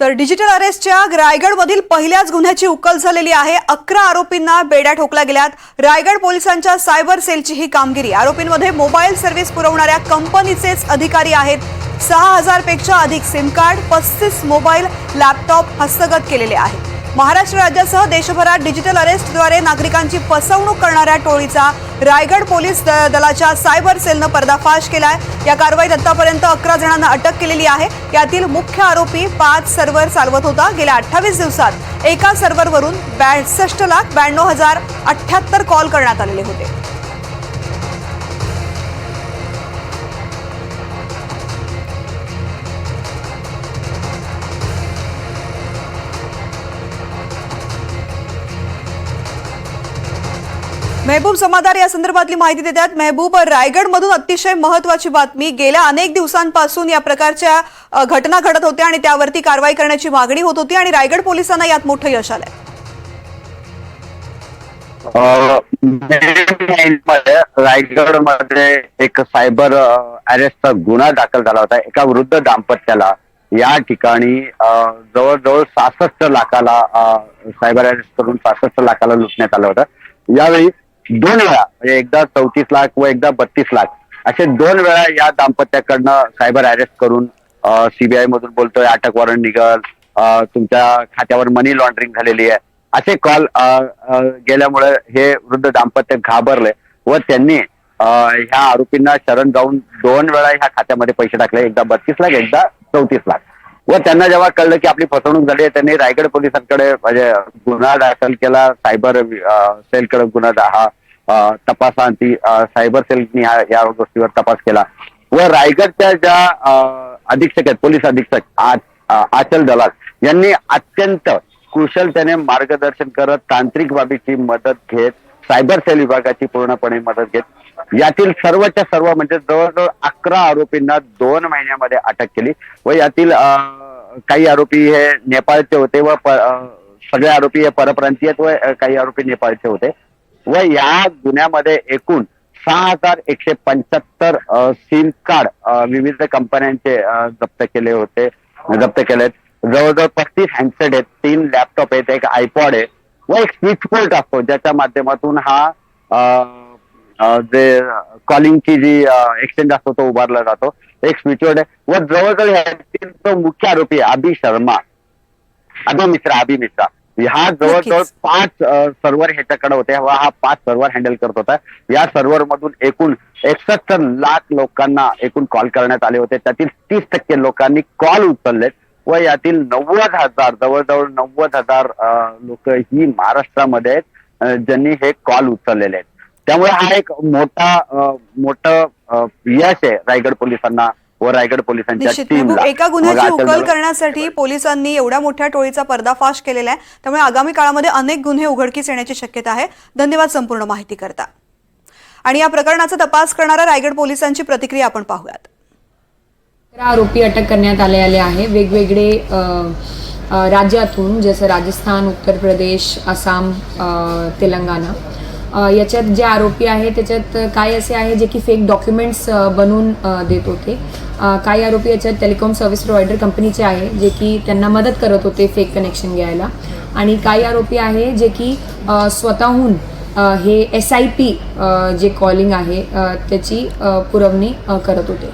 तर डिजिटल अरेस्टच्या रायगडमधील पहिल्याच गुन्ह्याची उकल झालेली आहे. अकरा आरोपींना बेड्या ठोकल्या गेल्यात. रायगड पोलिसांच्या सायबर सेलची ही कामगिरी. आरोपींमध्ये मोबाईल सर्व्हिस पुरवणाऱ्या कंपनीचेच अधिकारी आहेत. सहा हजारपेक्षा अधिक सिम कार्ड पस्तीस मोबाईल लॅपटॉप हस्तगत केलेले आहेत. महाराष्ट्र राज्यासह देशभरात डिजिटल अरेस्टद्वारे नागरिकांची फसवणूक करणाऱ्या टोळीचा रायगड पोलीस द- दलाच्या सायबर सेलनं पर्दाफाश केला आहे या कारवाईत आतापर्यंत अकरा जणांना अटक केलेली आहे. यातील मुख्य आरोपी पाच सर्व्हर चालवत होता. गेल्या अठ्ठावीस दिवसात एका सर्व्हरवरून ब्यासष्ट लाख ब्याण्णव हजार अठ्ठ्याहत्तर कॉल करण्यात आलेले होते. मेहबूब समादार या संदर्भातली माहिती देतात. मेहबूब रायगडमधून अतिशय महत्वाची बातमी गेल्या अनेक दिवसांपासून या प्रकारच्या घटना घडत होत्या आणि त्यावरती कारवाई करण्याची मागणी होत होती आणि रायगड पोलिसांना यात मोठं यश आलंय. रायगडमध्ये एक सायबर अरेस्टचा गुन्हा दाखल झाला होता. एका वृद्ध दाम्पत्याला या ठिकाणी जवळजवळ सहासष्ट लाखाला सायबर अरेस्ट करून सहासष्ट लाखाला लुटण्यात आलं होतं. यावेळी दोन वेळा म्हणजे एकदा चौतीस लाख व एकदा बत्तीस लाख. असे दोन वेळा या दाम्पत्याकडनं सायबर अरेस्ट करून सीबीआय मधून बोलतोय अटक वॉरंट निघल तुमच्या खात्यावर मनी लॉन्ड्रिंग झालेली आहे. असे कॉल गेल्यामुळे हे वृद्ध दाम्पत्य घाबरले व त्यांनी ह्या आरोपींना शरण जाऊन दोन वेळा ह्या खात्यामध्ये पैसे टाकले एकदा बत्तीस लाख एकदा चौतीस लाख. व त्यांना जेव्हा कळलं की आपली फसवणूक झाली आहे त्यांनी रायगड पोलिसांकडे म्हणजे गुन्हा दाखल केला. सायबर सेलकडे गुन्हा दा- हा अ, तपासांती सायबर सेलनी हा या गोष्टीवर तपास केला. व रायगडच्या ज्या अधीक्षक आहेत पोलीस अधीक्षक आचल दलाल यांनी अत्यंत कुशलतेने मार्गदर्शन करत तांत्रिक बाबीची मदत घेत सायबर सेल विभागाची पूर्णपणे मदत घेत यातील सर्वच्या सर्व म्हणजे जवळजवळ अकरा आरोपींना दोन महिन्यामध्ये अटक केली. व यातील अं, काही आरोपी हे नेपाळचे होते व सगळे आरोपी हे परप्रांतीय आहेत व काही आरोपी नेपाळचे होते. व या गुन्ह्यामध्ये एकूण सहा हजार एकशे पंच्याहत्तर सिम कार्ड विविध कंपन्यांचे जप्त केले होते. जप्त केलेत. जवळजवळ पस्तीस हँडसेट आहेत तीन लॅपटॉप आहेत एक आयपॉड आहे व एक स्विच बोर्ड असतो ज्याच्या माध्यमातून हा जे कॉलिंगची जी एक्सचेंज असतो तो उभारला जातो. एक स्विच बोर्ड आहे व जवळजवळ जो मुख्य आरोपी आहे अभि शर्मा. अभि मिश्रा अभि मिश्रा. हा जवळजवळ. पाच सर्व्हर ह्याच्याकडे होते. व हा पाच सर्व्हर हँडल करत होता. या सर्व्हर मधून एकूण एकसष्ट लाख लोकांना एकूण कॉल करण्यात आले होते. त्यातील तीस टक्के लोकांनी कॉल उचललेत. व यातील नव्वद हजार जवळजवळ नव्वद हजार लोक ही महाराष्ट्रामध्ये आहेत ज्यांनी हे कॉल उचललेले आहेत. त्यामुळे हा एक मोठा मोठं यश आहे रायगड पोलिसांना व रायगड पोलिसांच्या एका गुन्ह्याची उकल करण्यासाठी पोलिसांनी एवढ्या मोठ्या टोळीचा पर्दाफाश केलेला आहे. त्यामुळे आगामी काळामध्ये अनेक गुन्हे उघडकीस येण्याची शक्यता आहे. धन्यवाद संपूर्ण माहिती करता आणि या प्रकरणाचा तपास करणाऱ्या रायगड पोलिसांची प्रतिक्रिया आपण पाहूयात. अकरा आरोपी अटक करण्यात आलेले आहे. वेगवेगळे राज्यातून जसं राजस्थान उत्तर प्रदेश आसाम तेलंगणा याच्यात जे आरोपी आहे त्याच्यात काय असे आहे जे की फेक डॉक्युमेंट्स बनवून देत होते. काही आरोपी याच्यात टेलिकॉम सर्व्हिस प्रोव्हायडर कंपनीचे आहे जे की त्यांना मदत करत होते फेक कनेक्शन घ्यायला. आणि काही आरोपी आहे जे की स्वतःहून हे एस आय पी जे कॉलिंग आहे त्याची पुरवणी करत होते.